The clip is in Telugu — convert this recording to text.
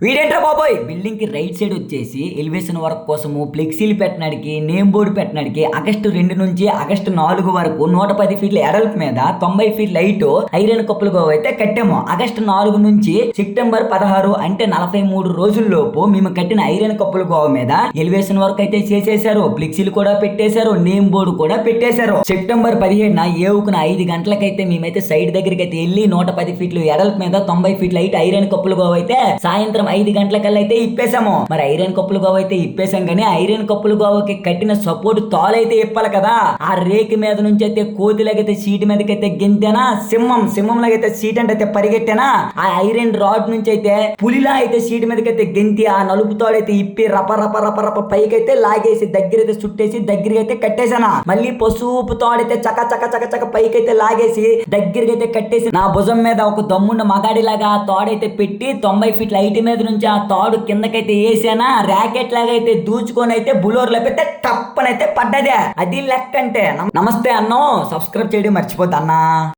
వీడేంట్రా బాబోయ్? బిల్డింగ్కి రైట్ సైడ్ వచ్చేసి ఎలివేషన్ వర్క్ కోసము ఫ్లెక్సీలు పెట్టడానికి నేమ్ బోర్డు పెట్టడానికి ఆగస్టు రెండు నుంచి ఆగస్టు నాలుగు వరకు నూట పది ఫీట్ల ఎడల్ప్ మీద తొంభై ఫీట్ లైట్ ఐరన్ కప్పులు అయితే కట్టాము. ఆగస్టు నాలుగు నుంచి సెప్టెంబర్ పదహారు అంటే నలభై మూడు రోజుల్లోపు మేము కట్టిన ఐరన్ కప్పుల గోవ మీద ఎలివేషన్ వర్క్ అయితే చేసేశారు. ఫ్లెక్సీలు కూడా పెట్టేశారు నేమ్ బోర్డు కూడా పెట్టేశారు. సెప్టెంబర్ పదిహేడున ఏవుకున ఐదు గంటలకైతే మేమైతే సైడ్ దగ్గరికి అయితే వెళ్ళి నూట పది ఫీట్లు ఎడల్ప్ మీద తొంభై ఫీట్ లైట్ ఐరన్ కప్పులు గోవ అయితే సాయంత్రం ఐదు గంటలకల్లా అయితే ఇప్పేసాము మరి ఐరన్ కప్పులు గోవ అయితే ఇప్పేసాం కానీ ఐరన్ కప్పులు గోవకి కట్టిన సపోర్ట్ తాలైతే ఇప్పాలి కదా. ఆ రేకు మీద నుంచి అయితే కోతిలాగైతే సీట్ మీదకైతే గెంతేనా? సింహం సింహం లాగైతే సీట్ అంటే అయితే పరిగెట్టేనా? ఆ ఐరన్ రాడ్ నుంచి అయితే పులిలా అయితే సీట్ మీదకైతే గెంతి ఆ నలుపు తాడైతే ఇప్పి రప రప రప రప పైకైతే లాగేసి దగ్గర అయితే చుట్టేసి దగ్గరకైతే అయితే కట్టేశానా? మళ్ళీ పసుపు తాడైతే చక చక చక చక పైకైతే లాగేసి దగ్గరకైతే కట్టేసి నా భుజం మీద ఒక దమ్మున్న మగాడిలాగా ఆ తాడైతే పెట్టి తొంభై ఫీట్ల హైట్ మీద నుంచి ఆ తాడు కిందకైతే వేసానా ర్యాకెట్ లాగా అయితే దూచుకొని అయితే బులోర్లో పెడితే తప్పనైతే పడ్డదే. అది లెక్క అంటే నమస్తే అన్నో. సబ్స్క్రైబ్ చేయడం మర్చిపోద్దన్నా